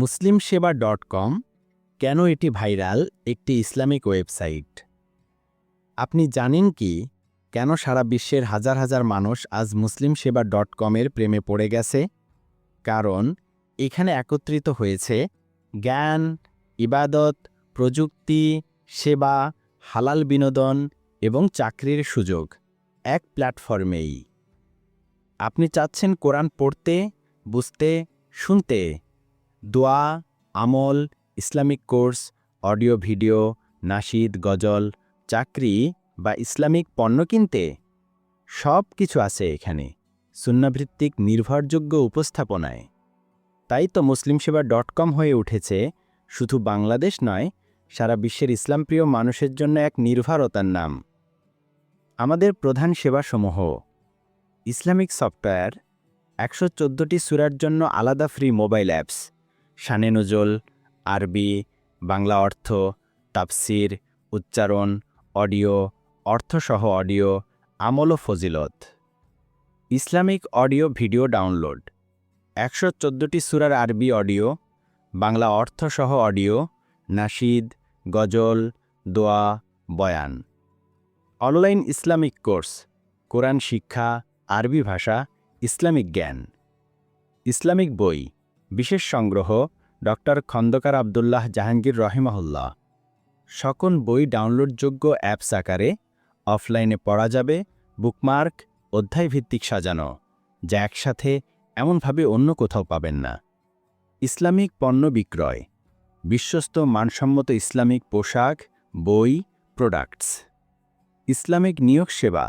মুসলিম সেবা dot com কেন এটি ভাইরাল একটি ইসলামিক ওয়েবসাইট? আপনি জানেন কি কেন সারা বিশ্বের হাজার হাজার মানুষ আজ মুসলিম সেবা ডট কমের প্রেমে পড়ে গেছে? কারণ এখানে একত্রিত হয়েছে জ্ঞান, ইবাদত, প্রযুক্তি, সেবা, হালাল বিনোদন এবং চাকরির সুযোগ এক প্ল্যাটফর্মেই। আপনি চাচ্ছেন কোরআন পড়তে, বুঝতে, শুনতে দোয়া, আমল, ইসলামিক কোর্স, অডিও, ভিডিও নাশিদ গজল, চাকরি বা ইসলামিক পণ্য কিনতে। সব কিছু আছে এখানে, সুন্নাভিত্তিক নির্ভরযোগ্য উপস্থাপনায়। তাই তো মুসলিম সেবা ডট কম হয়ে উঠেছে, শুধু বাংলাদেশ নয়, সারা বিশ্বের ইসলামপ্রিয় মানুষের জন্য এক নির্ভরতার নাম। আমাদের প্রধান সেবাসমূহ, ইসলামিক সফটওয়্যার, একশো চোদ্দোটি সুরার জন্য আলাদা ফ্রি মোবাইল অ্যাপস। শানে নজল আরবি, বাংলা অর্থ, তাফসির, উচ্চারণ, অডিও, অর্থসহ অডিও, আমল ও ফজিলত। Islamic audio video download. একশো চোদ্দোটি সুরার আরবি অডিও, বাংলা অর্থসহ অডিও নাশিদ গজল, দোয়া, বয়ান। অনলাইন ইসলামিক কোর্স, কোরআন শিক্ষা, আরবি ভাষা, ইসলামিক জ্ঞান। ইসলামিক বই, বিশেষ সংগ্রহ ডক্টর খন্দকার আবদুল্লাহ জাহাঙ্গীর রহিমাহুল্লাহ। সকল বই ডাউনলোডযোগ্য অ্যাপস আকারে অফলাইনে পড়া যাবে, বুকমার্ক, অধ্যায়ভিত্তিক সাজানো, যা একসাথে এমনভাবে অন্য কোথাও পাবেন না। ইসলামিক পণ্য বিক্রয়, বিশ্বস্ত মানসম্মত ইসলামিক পোশাক, বই, প্রোডাক্টস। ইসলামিক নিয়োগ সেবা,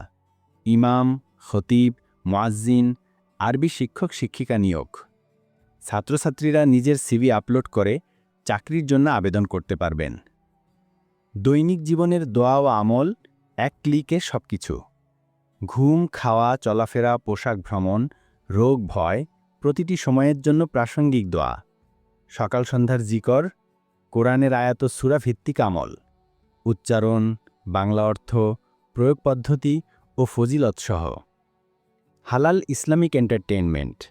ইমাম, খতিব, মুয়াজ্জিন, আরবি শিক্ষক শিক্ষিকা নিয়োগ। ছাত্রছাত্রীরা নিজের সিভি আপলোড করে চাকরির জন্য আবেদন করতে পারবেন। দৈনিক জীবনের দোয়া ও আমল, এক ক্লিকে সবকিছু। ঘুম, খাওয়া, চলাফেরা, পোশাক ভ্রমণ, রোগ, ভয় প্রতিটি সময়ের জন্য প্রাসঙ্গিক দোয়া। সকাল সন্ধ্যার জিকর, কোরআনের আয়াত সুরাভিত্তিক আমল। উচ্চারণ, বাংলা অর্থ, প্রয়োগ পদ্ধতি ও ফজিলতসহ। হালাল ইসলামিক এন্টারটেইনমেন্ট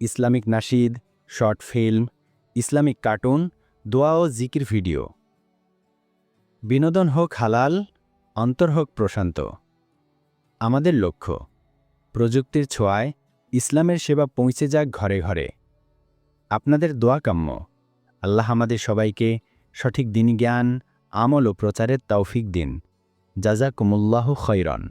ইসলামিক নাশিদ শর্ট ফিল্ম, ইসলামিক কার্টুন, দোয়া ও জিকির ভিডিও। বিনোদন হোক হালাল, অন্তর হোক প্রশান্ত। আমাদের লক্ষ্য, প্রযুক্তির ছোঁয়ায় ইসলামের সেবা পৌঁছে যাক ঘরে ঘরে। আপনাদের দোয়া কাম্য। আল্লাহ আমাদের সবাইকে সঠিক দিন জ্ঞান আমল ও প্রচারের তৌফিক দিন। জাজাকুমুল্লাহ খৈরন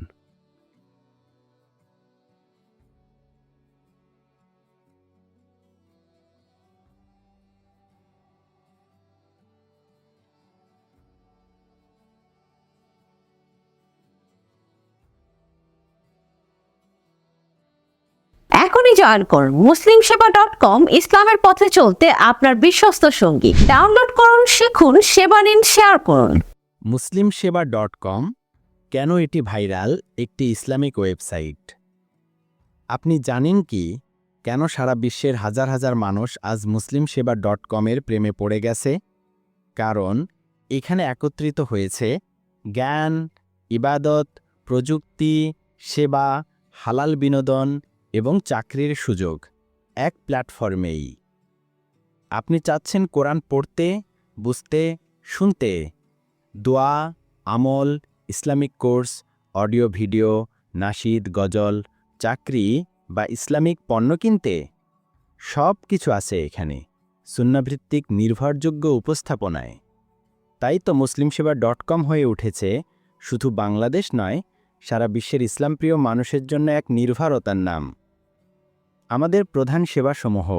জয়েন করুন। মুসলিম সেবা ডট কম ইসলামের পথে চলতে আপনার বিশ্বস্ত সঙ্গী। ডাউনলোড করুন, শিখুন, সেবা নিন, শেয়ার করুন। মুসলিম সেবা ডট কম, কেন এটি ভাইরাল? একটি ইসলামিক ওয়েবসাইট। আপনি জানেন কি? কেন সারা বিশ্বের হাজার হাজার মানুষ আজ মুসলিম সেবা ডট কমের প্রেমে পড়ে গেছে? কারণ এখানে একত্রিত হয়েছে জ্ঞান, ইবাদত, প্রযুক্তি, সেবা, হালাল বিনোদন এবং চাকরির সুযোগ এক প্ল্যাটফর্মেই। আপনি চাচ্ছেন কোরআন পড়তে, বুঝতে, শুনতে। দোয়া, আমল, ইসলামিক কোর্স, অডিও, ভিডিও নাশিদ গজল, চাকরি বা ইসলামিক পণ্য কিনতে। সব কিছু আছে এখানে, সুন্নাভিত্তিক নির্ভরযোগ্য উপস্থাপনায়। তাই তো মুসলিম সেবা ডট কম হয়ে উঠেছে, শুধু বাংলাদেশ নয়, সারা বিশ্বের ইসলামপ্রিয় মানুষের জন্য এক নির্ভরতার নাম। আমাদের প্রধান সেবাসমূহ।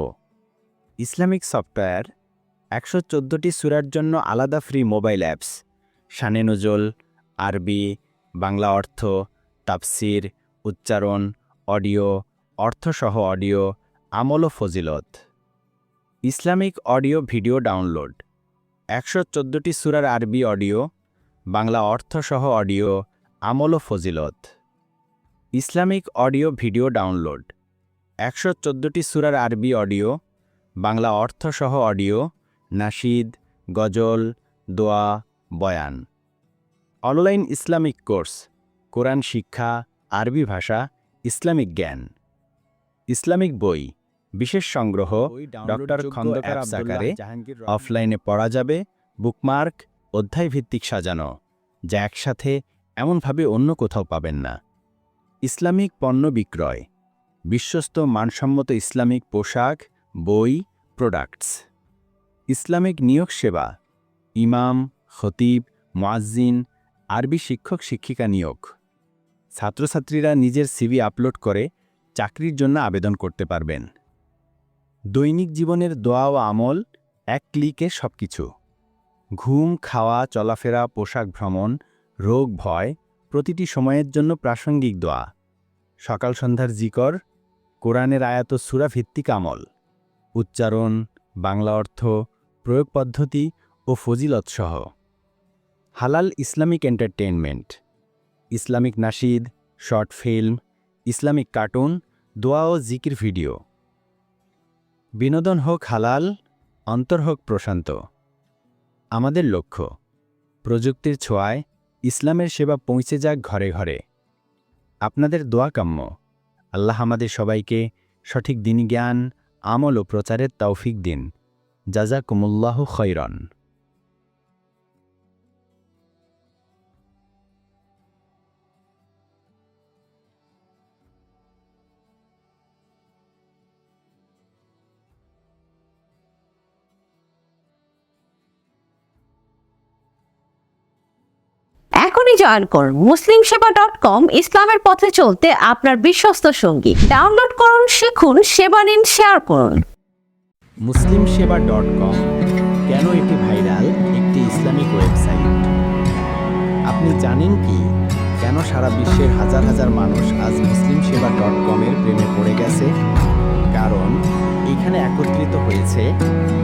ইসলামিক সফটওয়্যার, একশো চোদ্দোটি সুরার জন্য আলাদা ফ্রি মোবাইল অ্যাপস, শানে নজল, আরবি, বাংলা অর্থ, তাফসির, উচ্চারণ, অডিও, অর্থসহ অডিও, আমল ও ফজিলত। ইসলামিক অডিও ভিডিও ডাউনলোড, একশো চোদ্দোটি সুরার আরবি অডিও, বাংলা অর্থসহ অডিও, আমল ও ফজিলত। ইসলামিক অডিও ভিডিও ডাউনলোড একশো চোদ্দোটি সুরার আরবি অডিও বাংলা অর্থসহ অডিও নাশিদ গজল দোয়া বয়ান। অনলাইন ইসলামিক কোর্স কোরআন শিক্ষা আরবি ভাষা ইসলামিক জ্ঞান। ইসলামিক বই বিশেষ সংগ্রহ ডক্টর খন্দকার আকারে অফলাইনে পড়া যাবে বুকমার্ক অধ্যায়ভিত্তিক সাজানো যা একসাথে এমনভাবে অন্য কোথাও পাবেন না। ইসলামিক পণ্য বিক্রয় বিশ্বস্ত মানসম্মত ইসলামিক পোশাক, বই প্রোডাক্টস ইসলামিক নিয়োগ সেবা, ইমাম, খতিব, মুয়াজ্জিন, আরবি শিক্ষক, শিক্ষিকা নিয়োগ। ছাত্রছাত্রীরা নিজের সিভি আপলোড করে চাকরির জন্য আবেদন করতে পারবেন। দৈনিক জীবনের দোয়া ও আমল, এক ক্লিকে সবকিছু। ঘুম, খাওয়া, চলাফেরা, পোশাক ভ্রমণ, রোগ, ভয়, প্রতিটি সময়ের জন্য প্রাসঙ্গিক দোয়া। সকাল সন্ধ্যার জিকর কোরআনের আয়াত সুরা ভিত্তিক আমল। উচ্চারণ, বাংলা অর্থ, প্রয়োগ পদ্ধতি ও ফজিলতসহ। হালাল ইসলামিক এন্টারটেইনমেন্ট। ইসলামিক নাশিদ শর্ট ফিল্ম, ইসলামিক কার্টুন, দোয়া ও জিকির ভিডিও। বিনোদন হোক হালাল, অন্তর হোক প্রশান্ত। আমাদের লক্ষ্য, প্রযুক্তির ছোঁয়ায় ইসলামের সেবা পৌঁছে যাক ঘরে ঘরে। আপনাদের দোয়া কাম্য। আল্লাহ আমাদের সবাইকে সঠিক দিন জ্ঞান আমল ও প্রচারের তৌফিক দিন। জাজাকুমুল্লাহ খৈরন এখনই জয়েন করুন। মুসলিম সেবা ডট কম ইসলামের পথে চলতে আপনার বিশ্বস্ত সঙ্গী। ডাউনলোড করুন, শিখুন, সেবা নিন শেয়ার করুন। মুসলিম সেবা ডট কম কেন এটি ভাইরাল? একটি ইসলামিক ওয়েবসাইট। আপনি জানেন কি? কেন সারা বিশ্বের হাজার হাজার মানুষ আজ মুসলিম সেবা ডট কমের প্রেমে পড়ে গেছে? কারণ এখানে একত্রিত হয়েছে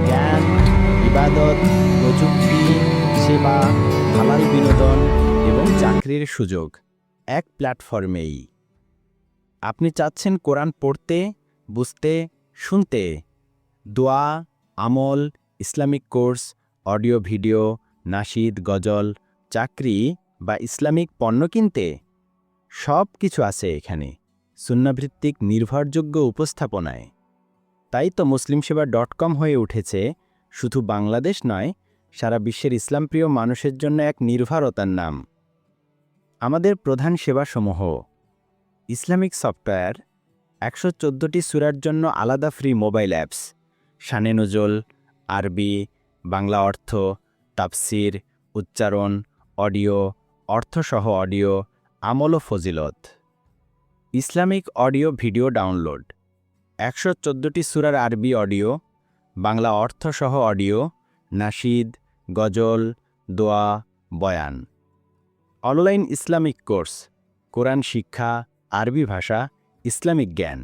জ্ঞান, ইবাদত, প্রযুক্তি, সেবা, হালাল বিনোদন এবং চাকরির সুযোগ। এক প্ল্যাটফর্মেই। আপনি চাচ্ছেন কোরআন পড়তে, বুঝতে, শুনতে। দোয়া, আমল, ইসলামিক কোর্স, অডিও, ভিডিও নাশিদ গজল, চাকরি বা ইসলামিক পণ্য কিনতে। সব কিছু আছে এখানে। সুন্নাভিত্তিক নির্ভরযোগ্য উপস্থাপনায়। তাই তো মুসলিম সেবা ডট কম হয়ে উঠেছে। শুধু বাংলাদেশ নয়, সারা বিশ্বের ইসলামপ্রিয় মানুষের জন্য এক নির্ভরতার নাম। আমাদের প্রধান সেবাসমূহ। ইসলামিক সফটওয়্যার, একশো চোদ্দোটি সুরার জন্য আলাদা ফ্রি মোবাইল অ্যাপস, শানে নজল আরবি, বাংলা অর্থ, তাফসির, উচ্চারণ, অডিও, অর্থসহ অডিও, আমল ও ফজিলত। ইসলামিক অডিও ভিডিও ডাউনলোড, একশো চোদ্দোটি সুরার আরবি অডিও, বাংলা অর্থসহ অডিও নাশিদ গজল, দোয়া, বয়ান। অনলাইন ইসলামিক কোর্স, কোরআন শিক্ষা, আরবি ভাষা, ইসলামিক জ্ঞান।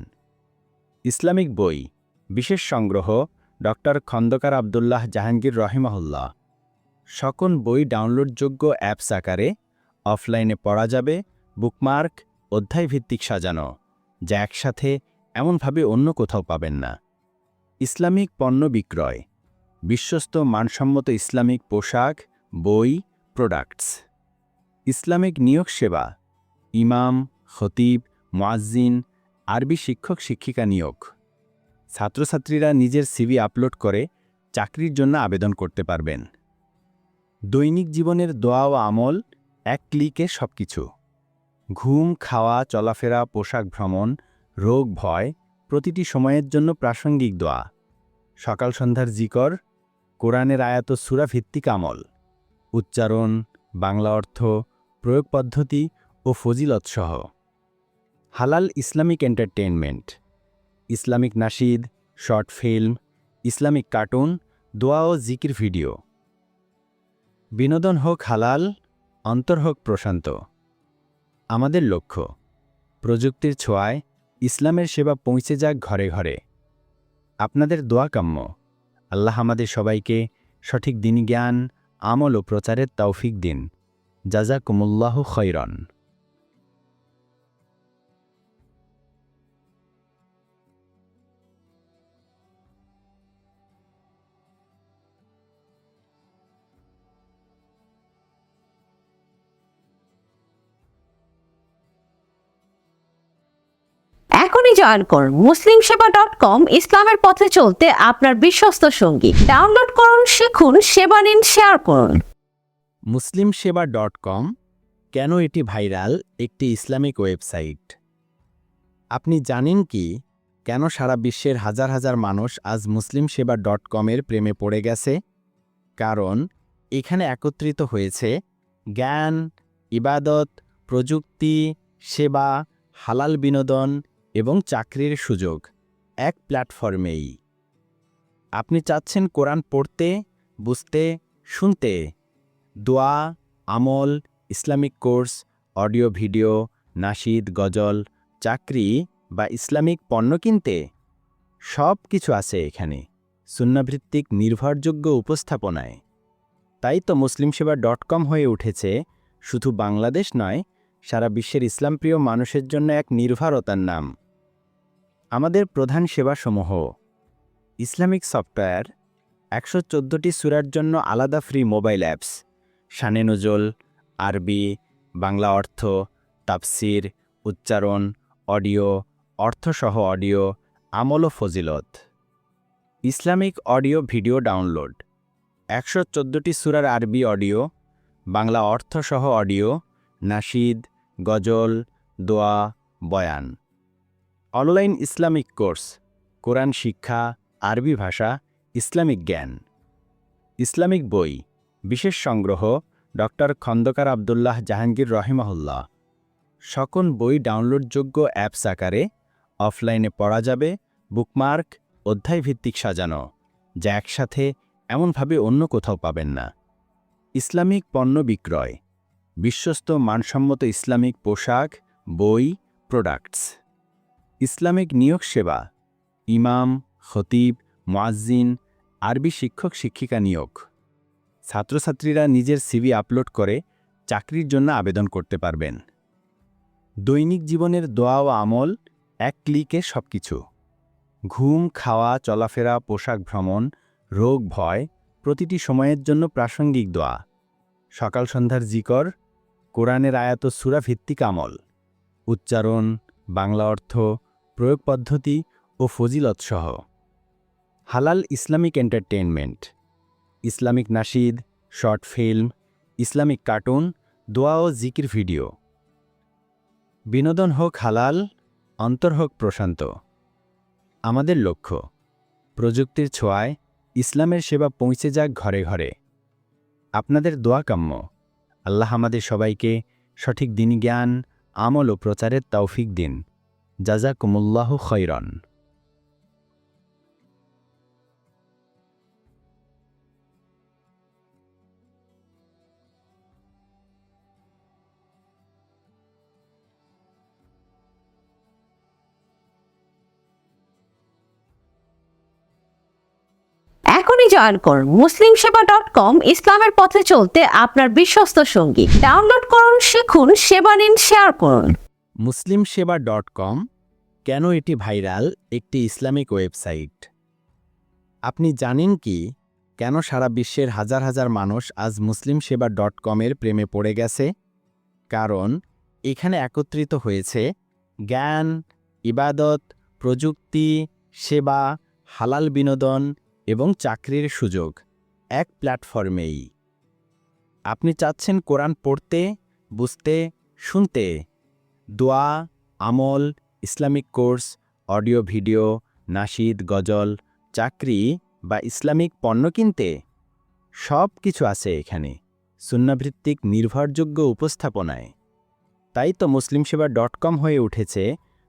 ইসলামিক বই, বিশেষ সংগ্রহ, ডক্টর খন্দকার আবদুল্লাহ জাহাঙ্গীর রহিমাহুল্লাহ। সকল বই ডাউনলোডযোগ্য অ্যাপস আকারে অফলাইনে পড়া যাবে, বুকমার্ক, অধ্যায়ভিত্তিক সাজানো, যা একসাথে এমনভাবে অন্য কোথাও পাবেন না। ইসলামিক পণ্য বিক্রয়, বিশ্বস্ত মানসম্মত ইসলামিক পোশাক, বই, প্রোডাক্টস। ইসলামিক নিয়োগ সেবা, ইমাম, খতিব, মুয়াজ্জিন, আরবি শিক্ষক শিক্ষিকা নিয়োগ। ছাত্রছাত্রীরা নিজের সিভি আপলোড করে চাকরির জন্য আবেদন করতে পারবেন। দৈনিক জীবনের দোয়া ও আমল, এক ক্লিকে সবকিছু। ঘুম, খাওয়া, চলাফেরা, পোশাক ভ্রমণ, রোগ, ভয় প্রতিটি সময়ের জন্য প্রাসঙ্গিক দোয়া। সকাল সন্ধ্যার জিকর, কোরআনের আয়াত সুরাভিত্তিক আমল। উচ্চারণ, বাংলা অর্থ প্রয়োগ পদ্ধতি ও ফজিলতসহ। হালাল ইসলামিক এন্টারটেইনমেন্ট। ইসলামিক নাশিদ শর্ট ফিল্ম, ইসলামিক কার্টুন, দোয়া ও জিকির ভিডিও। বিনোদন হোক হালাল, অন্তর হোক প্রশান্ত। আমাদের লক্ষ্য, প্রযুক্তির ছোঁয়ায় ইসলামের সেবা পৌঁছে যাক ঘরে ঘরে। আপনাদের দোয়া কাম্য। আল্লাহ আমাদের সবাইকে সঠিক দিন জ্ঞান আমল ও প্রচারের তৌফিক দিন। জাজাকুমুল্লাহ খৈরন এখনই জয়েন করুন মুসলিম সেবা ডট কম, ইসলামের পথে চলতে আপনার বিশ্বস্ত সঙ্গী। ডাউনলোড করুন, শিখুন, সেবা নিন শেয়ার করুন। মুসলিম সেবা ডট কম, কেন এটি ভাইরাল? একটি ইসলামিক ওয়েবসাইট। আপনি জানেন কি? কেন সারা বিশ্বের হাজার হাজার মানুষ আজ মুসলিম সেবা ডট কমের প্রেমে পড়ে গেছে? কারণ এখানে একত্রিত হয়েছে জ্ঞান, ইবাদত, প্রযুক্তি, সেবা, হালাল বিনোদন এবং চাকরির সুযোগ। এক প্ল্যাটফর্মেই। আপনি চাচ্ছেন কোরআন পড়তে, বুঝতে, শুনতে। দোয়া, আমল, ইসলামিক কোর্স, অডিও, ভিডিও নাশিদ গজল, চাকরি বা ইসলামিক পণ্য কিনতে। সব কিছু আছে এখানে, সুন্নাভিত্তিক নির্ভরযোগ্য উপস্থাপনায়। তাই তো মুসলিম সেবা ডট কম হয়ে উঠেছে, শুধু বাংলাদেশ নয়, সারা বিশ্বের ইসলামপ্রিয় মানুষের জন্য এক নির্ভরতার নাম। আমাদের প্রধান সেবাসমূহ, ইসলামিক সফটওয়্যার, একশো চোদ্দোটি সুরার জন্য আলাদা ফ্রি মোবাইল অ্যাপস। শানে নজল আরবি, বাংলা অর্থ, তাফসির, উচ্চারণ, অডিও, অর্থসহ অডিও, আমল ও ফজিলত। Islamic audio video download. একশো চোদ্দোটি সুরার আরবি অডিও, বাংলা অর্থসহ অডিও নাশিদ গজল, দোয়া, বয়ান। অনলাইন ইসলামিক কোর্স, কোরআন শিক্ষা, আরবি ভাষা, ইসলামিক জ্ঞান। ইসলামিক বই। বিশেষ সংগ্রহ ডক্টর খন্দকার আবদুল্লাহ জাহাঙ্গীর রহিমাহুল্লাহ। সকল বই ডাউনলোডযোগ্য অ্যাপস আকারে অফলাইনে পড়া যাবে, বুকমার্ক, অধ্যায়ভিত্তিক সাজানো, যা একসাথে এমনভাবে অন্য কোথাও পাবেন না। ইসলামিক পণ্য বিক্রয়, বিশ্বস্ত মানসম্মত ইসলামিক পোশাক, বই, প্রোডাক্টস। ইসলামিক নিয়োগ সেবা, ইমাম, খতিব, মুয়াজ্জিন, আরবি শিক্ষক শিক্ষিকা নিয়োগ। ছাত্রছাত্রীরা নিজের সিভি আপলোড করে চাকরির জন্য আবেদন করতে পারবেন। দৈনিক জীবনের দোয়া ও আমল, এক ক্লিকে সবকিছু। ঘুম, খাওয়া, চলাফেরা, পোশাক ভ্রমণ, রোগ, ভয়, প্রতিটি সময়ের জন্য প্রাসঙ্গিক দোয়া। সকাল সন্ধ্যার জিকর, কোরআনের আয়াত সুরা ভিত্তিক আমল। উচ্চারণ, বাংলা অর্থ, প্রয়োগ পদ্ধতি ও ফজিলত সহ হালাল ইসলামিক এন্টারটেইনমেন্ট ইসলামিক নাশিদ শর্ট ফিল্ম, ইসলামিক কার্টুন, দোয়া ও জিকির ভিডিও। বিনোদন হোক হালাল, অন্তর হোক প্রশান্ত। আমাদের লক্ষ্য, প্রযুক্তির ছোঁয়ায় ইসলামের সেবা পৌঁছে যাক ঘরে ঘরে। আপনাদের দোয়া কাম্য। আল্লাহ আমাদের সবাইকে সঠিক দিন জ্ঞান আমল ও প্রচারের তৌফিক দিন। জাজাকুমুল্লাহ খৈরন এখনই জয়েন করুন মুসলিম সেবা ডট কম ইসলামের পথে চলতে আপনার বিশ্বস্ত সঙ্গী। ডাউনলোড করুন, শিখুন, সেবা নিন শেয়ার করুন। মুসলিম সেবা ডট কম কেন এটি ভাইরাল? একটি ইসলামিক ওয়েবসাইট। আপনি জানেন কি? কেন সারা বিশ্বের হাজার হাজার মানুষ আজ মুসলিম সেবা ডট কমের প্রেমে পড়ে গেছে? কারণ এখানে একত্রিত হয়েছে জ্ঞান, ইবাদত, প্রযুক্তি, সেবা, হালাল বিনোদন এবং চাকরির সুযোগ এক প্ল্যাটফর্মেই। আপনি চাচ্ছেন কোরআন পড়তে, বুঝতে, শুনতে। দোয়া, আমল, ইসলামিক কোর্স, অডিও, ভিডিও নাশিদ গজল, চাকরি বা ইসলামিক পণ্য কিনতে। সব কিছু আছে এখানে, সুন্নাভিত্তিক নির্ভরযোগ্য উপস্থাপনায়। তাই তো মুসলিম সেবা ডট কম হয়ে উঠেছে,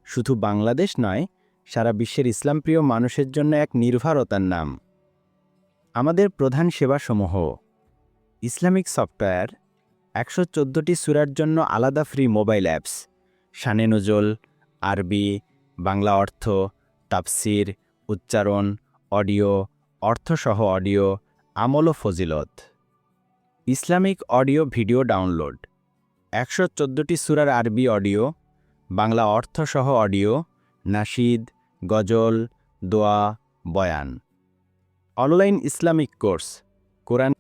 শুধু বাংলাদেশ নয়, সারা বিশ্বের ইসলামপ্রিয় মানুষের জন্য এক নির্ভরতার নাম। আমাদের প্রধান সেবাসমূহ। ইসলামিক সফটওয়্যার, একশো চোদ্দোটি সুরার জন্য আলাদা ফ্রি মোবাইল অ্যাপস, শানে নজল, আরবি, বাংলা অর্থ, তাফসির, উচ্চারণ, অডিও, অর্থসহ অডিও, আমল ও ফজিলত। ইসলামিক অডিও ভিডিও ডাউনলোড, একশো চোদ্দোটি সুরার আরবি অডিও, বাংলা অর্থসহ অডিও নাশিদ গজল, দোয়া, বয়ান। অনলাইন ইসলামিক কোর্স কোরআন